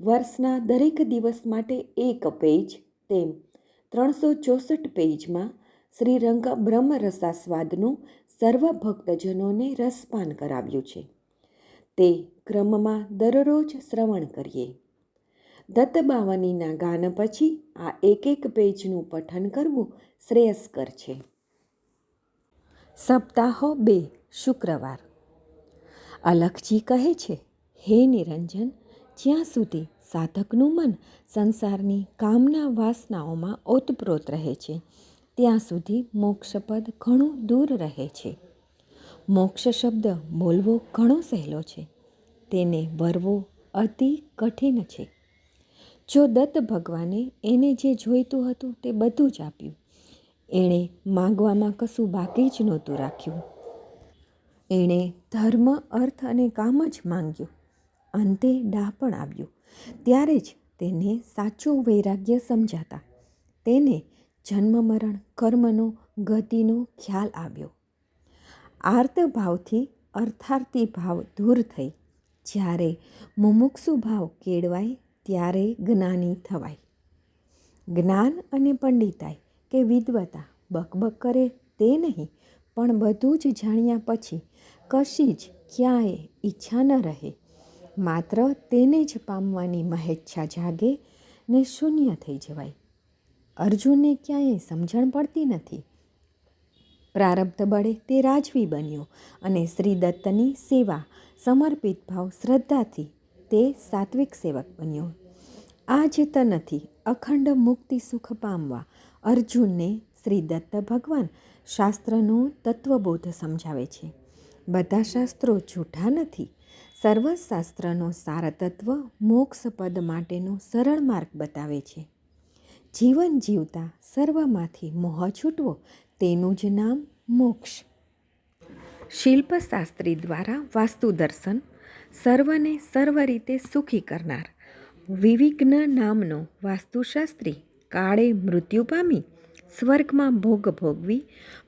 વર્ષના દરેક દિવસ માટે એક પેજ, તેમ ત્રણસો ચોસઠ પેજમાં શ્રી રંગ બ્રહ્મ સર્વ ભક્તજનોને રસપાન કરાવ્યું છે. તે ક્રમમાં દરરોજ શ્રવણ કરીએ. દત્તબાવનીના ગાન પછી આ એક એક પેજનું પઠન કરવું શ્રેયસ્કર છે. સપ્તાહો બે, શુક્રવાર. અલખજી કહે છે, હે નિરંજન જ્યાં સુધી સાધકનું મન સંસારની કામના વાસનાઓમાં ઓતપ્રોત રહે છે, ત્યાં સુધી મોક્ષપદ ઘણું દૂર રહે છે. મોક્ષ શબ્દ બોલવો ઘણો સહેલો છે. તેને વરવો અતિ કઠિન છે. જો દત્ત ભગવાને એને જે જોઈતું હતું તે બધું જ આપ્યું. એણે માગવામાં કશું બાકી જ નહોતું રાખ્યું. એણે ધર્મ, અર્થ અને કામ જ માંગ્યું. અંતે ડાહ પણ આવ્યું. ત્યારે જ તેને સાચું વૈરાગ્ય સમજાતા તેને જન્મ મરણ, કર્મનો, ગતિનો ખ્યાલ આવ્યો. આર્ત ભાવથી અર્થાર્થી ભાવ દૂર થઈ. જ્યારે મુમુક્ષુ ભાવ કેળવાય, ત્યારે જ્ઞાની થવાય. જ્ઞાન અને પંડિતાઈ કે વિદ્વતા બકબક કરે તે નહીં, પણ બધું જ જાણ્યા પછી કશી જ ક્યાંય ઈચ્છા ન રહે. માત્ર તેને જ પામવાની મહેચ્છા જાગે ને શૂન્ય થઈ જવાય. અર્જુનને ક્યાંય સમજણ પડતી નથી. પ્રારબ્ધ બળે તે રાજવી બન્યો અને શ્રી દત્તની સેવા, સમર્પિત ભાવ, શ્રદ્ધાથી તે સાત્વિક સેવક બન્યો. આ જ નથી, અખંડ મુક્તિ સુખ પામવા અર્જુનને શ્રી દત્ત ભગવાન શાસ્ત્રનો તત્વબોધ સમજાવે છે. બધા શાસ્ત્રો જૂઠા નથી. સર્વ શાસ્ત્રનો સારતત્વ મોક્ષ પદ માટેનો સરળ માર્ગ બતાવે છે. જીવન જીવતા સર્વમાંથી મોહ છૂટવો તેનું જ નામ મોક્ષ. શિલ્પશાસ્ત્રી દ્વારા વાસ્તુ દર્શન સર્વને સર્વ રીતે સુખી કરનાર વિવિઘ્ન નામનો વાસ્તુશાસ્ત્રી કાળે મૃત્યુ પામી સ્વર્ગમાં ભોગ ભોગવી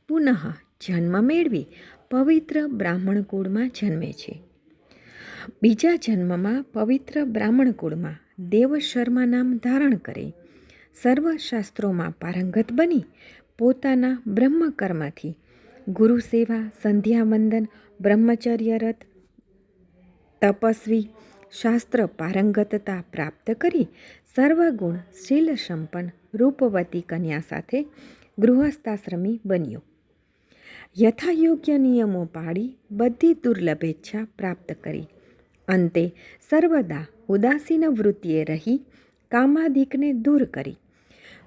પુનઃ જન્મ મેળવી પવિત્ર બ્રાહ્મણ કુળમાં જન્મે છે. બીજા જન્મમાં પવિત્ર બ્રાહ્મણ કુળમાં દેવ શર્મા નામ ધારણ કરે. સર્વ શાસ્ત્રોમાં પારંગત બની પોતાના બ્રહ્મકર્મથી ગુરુ સેવા સંધ્યાવંદન બ્રહ્મચર્ય રથ, તપસ્વી, શાસ્ત્ર પારંગતતા પ્રાપ્ત કરી સર્વગુણ શીલ સંપન્ન રૂપવતી કન્યા સાથે ગૃહસ્થાશ્રમી બન્યો. યથાયોગ્ય નિયમો પાળી બધી દુર્લભેચ્છા પ્રાપ્ત કરી. અંતે સર્વદા ઉદાસીન વૃત્તિએ રહી કામાદિકને દૂર કરી.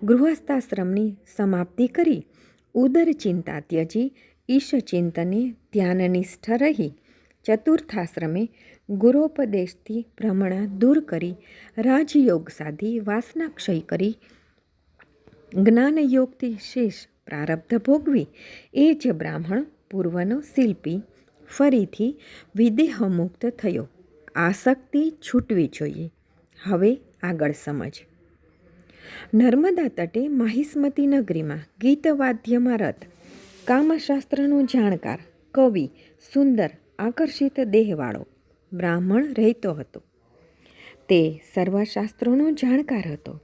ગૃહસ્થાશ્રમની સમાપ્તિ કરી ઉદર ચિંતા ત્યજી ઈશ ચિંતને ધ્યાનનિષ્ઠ રહી ચતુર્થાશ્રમે ગુરોપદેશથી ભ્રમણા દૂર કરી રાજયોગ સાધી વાસના ક્ષય કરી જ્ઞાનયોગથી શેષ પ્રારબ્ધ ભોગવી. એ જ બ્રાહ્મણ પૂર્વનો શિલ્પી ફરીથી વિદેહમુક્ત થયો. આસક્તિ છૂટવી જોઈએ. હવે આગળ સમજ. નર્મદા તટે માહિસ્મતી નગરીમાં ગીતવાદ્યમાં રથ કામશાસ્ત્રનો જાણકાર, કવિ, સુંદર, આકર્ષિત દેહવાળો બ્રાહ્મણ રહેતો હતો. તે સર્વશાસ્ત્રોનો જાણકાર હતો.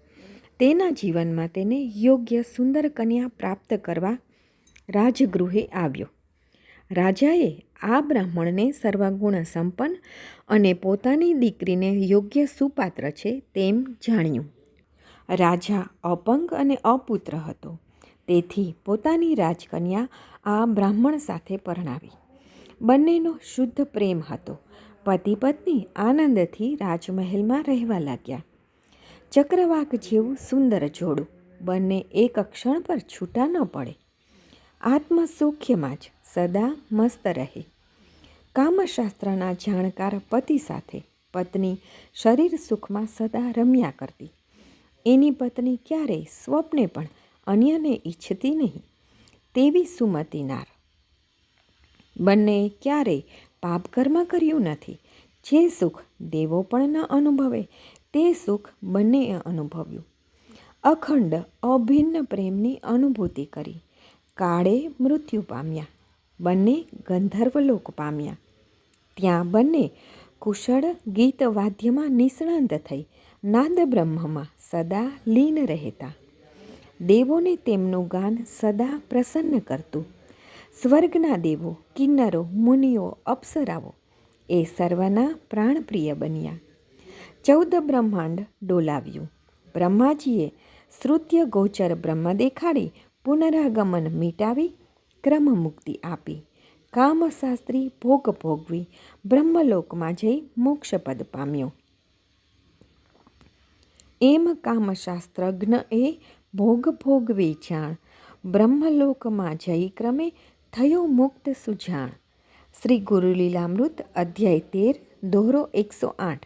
તેના જીવનમાં તેને યોગ્ય સુંદર કન્યા પ્રાપ્ત કરવા રાજગૃહે આવ્યો. રાજાએ આ બ્રાહ્મણને સર્વગુણ સંપન્ન અને પોતાની દીકરીને યોગ્ય સુપાત્ર છે તેમ જાણ્યું. રાજા અપંગ અને અપુત્ર હતો. તેથી પોતાની રાજકન્યા આ બ્રાહ્મણ સાથે પરણાવી. બંનેનો શુદ્ધ પ્રેમ હતો. પતિ પત્ની આનંદથી રાજમહેલમાં રહેવા લાગ્યા. ચક્રવાક જેવું સુંદર જોડું. બંને એક ક્ષણ પર છૂટા ન પડે. આત્મસૌખ્યમાં જ સદા મસ્ત રહે. કામશાસ્ત્રના જાણકાર પતિ સાથે પત્ની શરીર સુખમાં સદા રમ્યા કરતી. એની પત્ની ક્યારેય સ્વપ્ને પણ અન્યને ઈચ્છતી નહીં. તેવી સુમતી બંને ક્યારેય પાપકર્મ કર્યું નથી. જે સુખ દેવો પણ ન અનુભવે તે સુખ બંનેએ અનુભવ્યું. અખંડ અભિન્ન પ્રેમની અનુભૂતિ કરી. કાળે મૃત્યુ પામ્યા. બંને ગંધર્વલોક પામ્યા. ત્યાં બંને કુશળ ગીત વાદ્યમાં નિષ્ણાંત થઈ. નાદ બ્રહ્મમાં સદા લીન રહેતા. દેવોને તેમનું ગાન સદા પ્રસન્ન કરતું. સ્વર્ગના દેવો, કિન્નરો, મુનિઓ અપ્સરાઓ એ સર્વના પ્રાણપ્રિય બન્યા. ચૌદ બ્રહ્માંડ ડોલાવ્યું. બ્રહ્માજીએ શ્રુત્ય ગોચર બ્રહ્મ દેખાડી પુનરાગમન મીટાવી ક્રમ મુક્તિ આપી. કામશાસ્ત્રી ભોગ ભોગવી બ્રહ્મલોકમાં જઈ મોક્ષપદ પામ્યો. એમ કામશાસ્ત્રજ્ઞ એ ભોગ ભોગવી જાણ. બ્રહ્મલોકમાં જઈ ક્રમે થયો મુક્ત સુજાણ. શ્રી ગુરુલીલામૃત અધ્યાય તેર દોહરો એકસો આઠ.